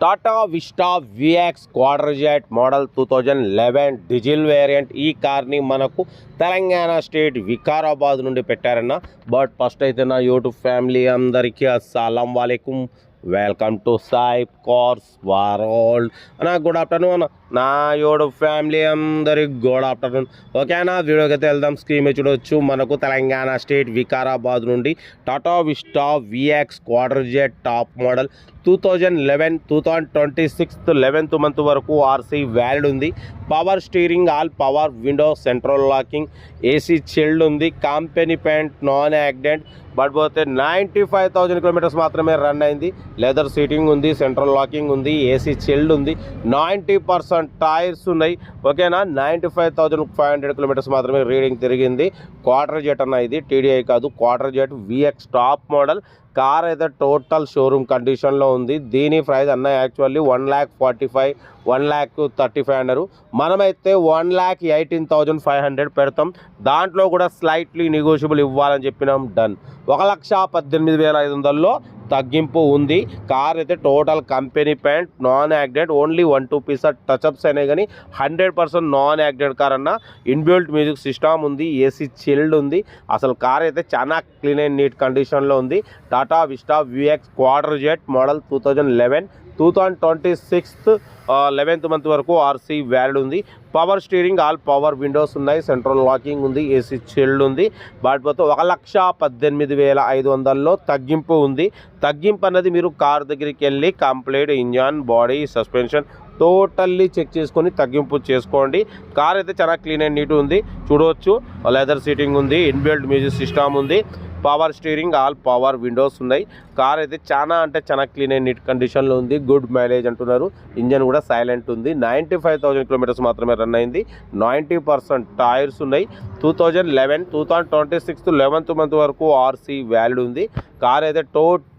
Tata Vista VX quarter model two thousand eleven diesel variant ఈ కార్ని మనకు Telangana state Vikarabad నుండి పెట్టారన్న. బట్ ఫస్ట్ అయితే నా యూట్యూబ్ ఫ్యామిలీ అందరికీ అస్సలం వాలేకుం. Welcome to Sai cars world అన్న గుడ్ ఆఫ్టర్నూన్ నా యోడు ఫ్యామిలీ అందరికి గుడ్ ఆఫ్టర్నూన్ ఓకేనా వీడియోకి అయితే వెళ్దాం. స్క్రీన్ మీద చూడొచ్చు. మనకు తెలంగాణ స్టేట్ వికారాబాద్ నుండి Tata Vista VX quarter jet top model two thousand eleven two thousand twenty sixth eleventh month వరకు ఆర్సీ వ్యాలిడ్ ఉంది. Power steering all power window central locking AC chilled ఉంది. Company paint non accident but పోతే ninety five thousand kilometres మాత్రమే run అయింది. Leather seating ఉంది central locking ఉంది AC chilled ఉంది. Ninety percent tyres ఉన్నాయి. ఓకేనా? Ninety five thousand five hundred kilometres మాత్రమే రీడింగ్ తిరిగింది. క్వార్టర్ జెట్ అన్న ఇది టీడీఐ కాదు. Quarter jet VX top model. Car అయితే టోటల్ షోరూమ్ కండిషన్లో ఉంది. దీని ప్రైస్ అన్న actually one lakh forty five one lakh thirty five అన్నారు. మనమైతే one lakh eighteen thousand five hundred పెడతాం. దాంట్లో కూడా స్లైట్లీ నెగోషియబుల్ ఇవ్వాలని చెప్పినాం. డన్. ఒక లక్ష పద్దెనిమిది వేల ఐదు వందల్లో తగ్గింపు ఉంది. కార్ అయితే total company paint non యాక్డెడ్ only one two piece touch ups అయినాయి కానీ హండ్రెడ్ పర్సెంట్ నాన్ యాక్డెడ్ కార్ అన్న. ఇన్బిల్ట్ మ్యూజిక్ సిస్టమ్ ఉంది ఏసీ చిల్డ్ ఉంది. అసలు కార్ అయితే చాలా క్లీన్ అండ్ నీట్ కండిషన్లో ఉంది. Tata Vista VX quarter jet model two thousand eleven two thousand twenty sixth eleventh month వరకు ఆర్సీ వ్యాలిడ్ ఉంది. Power steering all power windows ఉన్నాయి. సెంట్రల్ లాకింగ్ ఉంది ఏసీ చిల్డ్ ఉంది. వాటిపోతే ఒక లక్ష పద్దెనిమిది వేల ఐదు వందల్లో తగ్గింపు ఉంది. తగ్గింపు అన్నది మీరు కార్ దగ్గరికి వెళ్ళి complete engine body suspension totally check చేసుకొని తగ్గింపు చేసుకోండి. కార్ అయితే చాలా క్లీన్ అండ్ నీట్ ఉంది. చూడవచ్చు. లెదర్ సీటింగ్ ఉంది. ఇన్బిల్ట్ మ్యూజిక్ సిస్టమ్ ఉంది. Power steering all power windows ఉన్నాయి. కార్ అయితే చాలా అంటే చాలా క్లీన్ అండ్ నీట్ కండిషన్లో ఉంది. గుడ్ మైలేజ్ అంటున్నారు. ఇంజన్ కూడా సైలెంట్ ఉంది. నైంటీ ఫైవ్ థౌజండ్ కిలోమీటర్స్ మాత్రమే రన్ అయింది. నైంటీ పర్సెంట్ టైర్స్ ఉన్నాయి. Two thousand eleven two thousand twenty sixth eleventh month వరకు ఆర్సీ వ్యాలిడ్ ఉంది. కార్ అయితే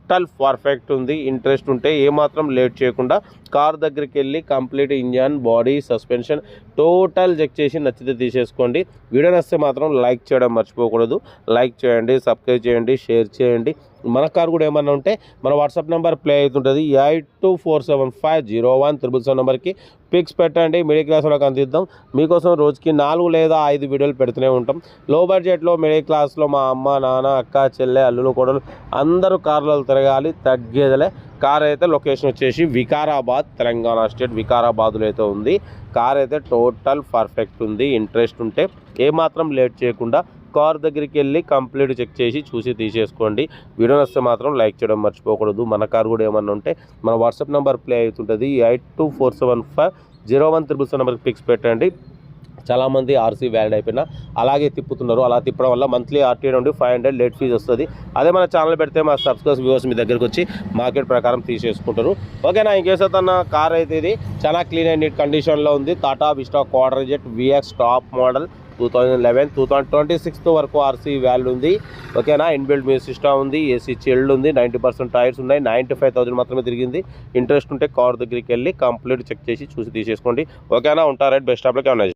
టోటల్ పర్ఫెక్ట్ ఉంది. ఇంట్రెస్ట్ ఉంటే ఏమాత్రం లేట్ చేయకుండా కార్ దగ్గరికి వెళ్ళి complete engine body suspension total check చేసి నచ్చితే తీసేసుకోండి. వీడియో నచ్చితే మాత్రం లైక్ చేయడం మర్చిపోకూడదు. లైక్ చేయండి సబ్స్క్రైబ్ చేయండి షేర్ చేయండి. మన కార్ కూడా ఏమన్నా ఉంటే మన వాట్సాప్ నెంబర్ ప్లే అవుతుంటుంది. Eight two four seven five zero one triple seven నెంబర్కి పిక్స్ పెట్టండి. మిడిల్ క్లాస్ వాళ్ళకి అందిద్దాం. మీకోసం రోజుకి నాలుగు లేదా ఐదు వీడియోలు పెడుతూనే ఉంటాం. లో బడ్జెట్లో మిడిల్ క్లాస్లో మా అమ్మ నాన్న అక్క చెల్లె అల్లులు కొడలు అందరూ కార్లలో తిరగాలి. తగ్గేదలే. కార్ అయితే లొకేషన్ వచ్చేసి వికారాబాద్ తెలంగాణ స్టేట్ వికారాబాద్లో అయితే ఉంది. కార్ అయితే టోటల్ పర్ఫెక్ట్ ఉంది. ఇంట్రెస్ట్ ఉంటే ఏమాత్రం లేట్ చేయకుండా కార్ దగ్గరికి వెళ్ళి కంప్లీట్ చెక్ చేసి చూసి తీసేసుకోండి. వీడియో నస్తే మాత్రం లైక్ చేయడం మర్చిపోకూడదు. మన కార్ కూడా ఏమన్నా ఉంటే మన వాట్సాప్ నెంబర్ ప్లే అవుతుంటుంది. Eight two four seven five zero one triple seven నెంబర్కి పిక్స్ పెట్టండి. చాలామంది ఆర్సీ వ్యాలిడ్ అయిపోయినా అలాగే తిప్పుతున్నారు. అలా తిప్పడం వల్ల మంత్లీ ఆర్టీ నుండి ఫైవ్ హండ్రెడ్ లేట్ ఫీజ్ వస్తుంది. అదే మన ఛానల్ పెడితే మా సబ్స్క్రైబ్ వ్యూవర్స్ మీ దగ్గరికి వచ్చి మార్కెట్ ప్రకారం తీసేసుకుంటారు. ఓకేనా ఇంకేసన్న కార్ అయితే ఇది. చాలా క్లీన్ అండ్ నీట్ కండిషన్లో ఉంది. Tata Vista quarter jet VX top model two thousand eleven two thousand twenty sixth వరకు ఆర్సీ వాల్యూ ఉంది. ఓకేనా? ఇన్బిల్డ్ మ్యూజిక్ సిస్టమ్ ఉంది ఏసీ చిల్డ్ ఉంది నైంటీ పర్సెంట్ టైర్స్ ఉన్నాయి నైంటీ ఫైవ్ థౌసండ్ మాత్రమే తిరిగింది. ఇంట్రెస్ట్ ఉంటే కార్ దగ్గరికి వెళ్ళి కంప్లీట్ చెక్ చేసి చూసి తీసేసుకోండి. ఓకేనా? ఉంటారా బెస్ట్ ఆప్లోకి ఏమన్నా